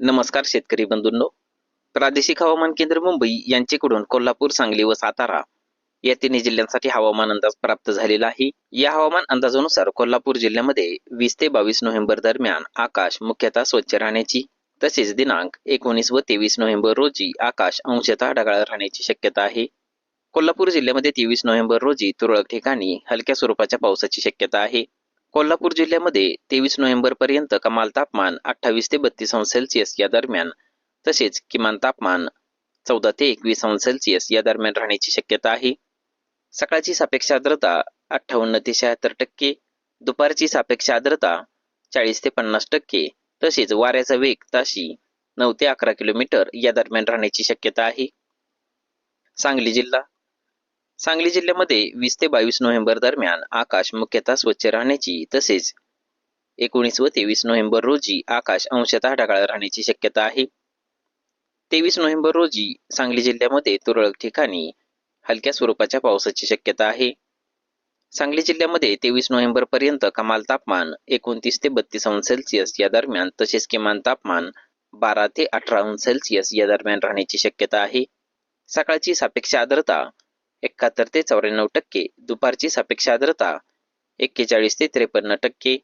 नमस्कार शेतकरी बंधूंनो. प्रादेशिक हवामान केंद्र मुंबई यांच्याकडून कोल्हापूर सांगली व सातारा या तिन्ही जिल्ह्यांसाठी हवामान अंदाज प्राप्त झालेला आहे. या हवामान अंदाजानुसार कोल्हापूर जिल्ह्यामध्ये वीस ते बावीस नोव्हेंबर दरम्यान आकाश मुख्यतः स्वच्छ राहण्याची तसेच दिनांक एकोणीस व तेवीस नोव्हेंबर रोजी आकाश अंशतः ढगाळ राहण्याची शक्यता आहे. कोल्हापूर जिल्ह्यामध्ये तेवीस नोव्हेंबर रोजी तुरळक ठिकाणी हलक्या स्वरूपाच्या पावसाची शक्यता आहे. कोल्हापूर जिल्ह्यामध्ये तेवीस नोव्हेंबर पर्यंत कमाल तापमान अठ्ठावीस ते बत्तीस अंश सेल्सिअस या दरम्यान तसेच किमान तापमान चौदा ते एकवीस अंश सेल्सिअस या दरम्यान राहण्याची शक्यता आहे. सकाळची सापेक्ष आर्द्रता अठ्ठावन्न ते शहात्तर टक्के दुपारची सापेक्ष आर्द्रता चाळीस ते पन्नास टक्के तसेच वाऱ्याचा वेग ताशी नऊ ते अकरा किलोमीटर या दरम्यान राहण्याची शक्यता आहे. सांगली जिल्हा सांगली जिल्ह्यामध्ये वीस ते बावीस नोव्हेंबर दरम्यान आकाश मुख्यतः स्वच्छ राहण्याची तसेच एकोणीस व तेवीस नोव्हेंबर रोजी आकाश अंशतः ढगाळ राहण्याची शक्यता आहे. तेवीस नोव्हेंबर रोजी सांगली जिल्ह्यामध्ये तुरळक ठिकाणी हलक्या स्वरूपाच्या पावसाची शक्यता आहे. सांगली जिल्ह्यामध्ये तेवीस नोव्हेंबर पर्यंत कमाल तापमान एकोणतीस ते बत्तीस अंश सेल्सिअस या दरम्यान तसेच किमान तापमान बारा ते अठरा अंश सेल्सिअस या दरम्यान राहण्याची शक्यता आहे. सकाळची सापेक्ष आर्द्रता एकाहत्तर ते चौऱ्याण्णव टक्के दुपारची सापेक्ष आर्द्रता एक्केचाळीस ते त्रेपन्न टक्के.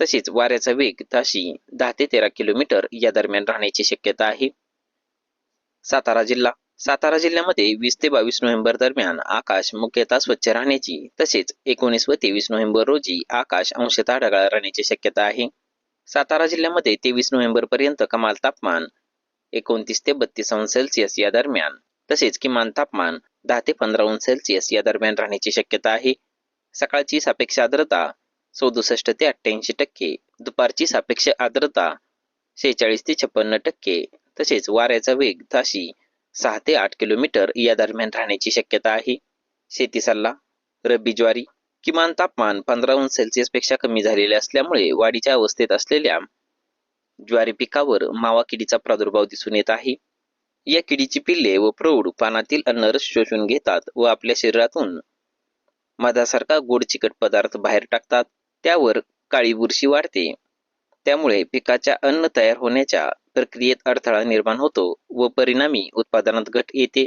तसेच वाऱ्याचा वेग ताशी दहा ते तेरा किलोमीटर या दरम्यान राहण्याची शक्यता आहे. सातारा जिल्हा. सातारा जिल्ह्यामध्ये वीस ते बावीस नोव्हेंबर दरम्यान आकाश मुख्यतः स्वच्छ राहण्याची तसेच एकोणीस व तेवीस नोव्हेंबर रोजी आकाश अंशतः ढगाळ राहण्याची शक्यता आहे. सातारा जिल्ह्यामध्ये तेवीस नोव्हेंबर पर्यंत कमाल तापमान एकोणतीस ते बत्तीस अंश सेल्सिअस या दरम्यान तसेच किमान तापमान दहा ते पंधरा अंश सेल्सिअस या दरम्यान राहण्याची शक्यता आहे. सकाळची सापेक्ष आर्द्रता सदुसष्ट ते अठ्ठ्याऐंशी टक्के दुपारची सापेक्ष आर्द्रता शेहेचाळीस ते छप्पन्न टक्के तसेच वाऱ्याचा वेग ताशी सहा ते आठ किलोमीटर या दरम्यान राहण्याची शक्यता आहे. शेती सल्ला रब्बी ज्वारी किमान तापमान पंधरा अंश सेल्सिअसपेक्षा कमी झालेले असल्यामुळे वाढीच्या अवस्थेत असलेल्या ज्वारी पिकावर मावा किडीचा प्रादुर्भाव दिसून येत आहे. या किडीची पिल्ले व प्रौढ पानातील अन्नरस शोषून घेतात व आपल्या शरीरातून मधासारखा गोड चिकट पदार्थ बाहेर टाकतात. त्यावर काळी बुरशी वाढते. त्यामुळे पिकाच्या अन्न तयार होण्याच्या प्रक्रियेत अडथळा निर्माण होतो व परिणामी उत्पादनात घट येते.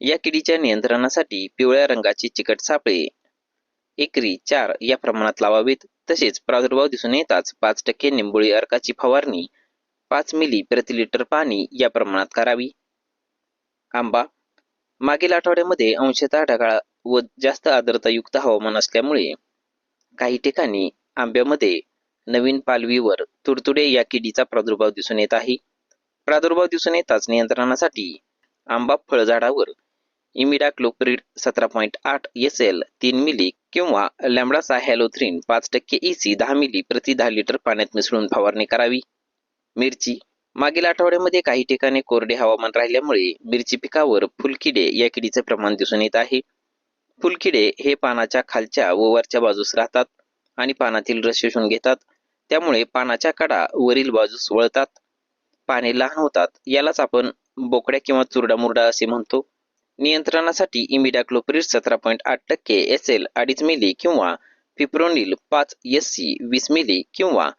या किडीच्या नियंत्रणासाठी पिवळ्या रंगाची चिकट सापळे एकरी चार या प्रमाणात लावावेत. तसेच प्रादुर्भाव दिसून येताच पाच टक्के निंबोळी अर्काची फवारणी पाच मिली प्रति लिटर पाणी या प्रमाणात करावी. आंबा. मागील आठवड्यामध्ये अंशतः ढगाळ व जास्त आर्द्रतायुक्त हवामान असल्यामुळे काही ठिकाणी आंब्यामध्ये नवीन पालवीवर तुडतुडे या किडीचा प्रादुर्भाव दिसून येत आहे. प्रादुर्भाव दिसून येताच नियंत्रणासाठी आंबा फळझाडावर इमिडा इमिडाक्लोप्रिड सतरा पॉईंट आठ एस एल तीन मिली किंवा लॅम्बडा हॅलोथ्रिन पाच टक्के इसी दहा मिली प्रति दहा लिटर पाण्यात मिसळून फवारणी करावी. मिरची मागील आठवड्यामध्ये काही ठिकाणी कोरडे हवामान राहिल्यामुळे मिरची पिकावर फुलकिडे या किडीचे प्रमाण दिसून येत आहे. फुलकिडे हे पानाच्या खालच्या व वरच्या बाजूस राहतात आणि पानातील रस शोषून घेतात. त्यामुळे पानाच्या कडा वरील बाजूस वळतात. पाने लहान होतात यालाच आपण बोकड्या किंवा चुरडा मुरडा असे म्हणतो. नियंत्रणासाठी इमिडाक्लोप्रिड सतरा पॉईंट आठ टक्के एस एल अडीच मिली किंवा फिप्रोनिल पाच एस सी वीस मिली किंवा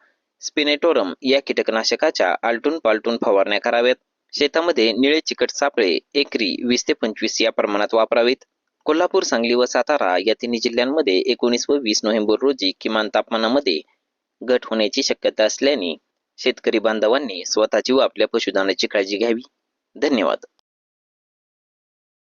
स्पिनेटोरम या कीटकनाशकाच्या आलटून पालटून फवारण्या कराव्यात. शेतामध्ये निळे चिकट सापळे एकरी वीस ते पंचवीस या प्रमाणात वापरावेत. कोल्हापूर सांगली व सातारा या तिन्ही जिल्ह्यांमध्ये एकोणीस व वीस नोव्हेंबर रोजी किमान तापमानामध्ये घट होण्याची शक्यता असल्याने शेतकरी बांधवांनी स्वतःची व आपल्या पशुधनाची काळजी घ्यावी. धन्यवाद.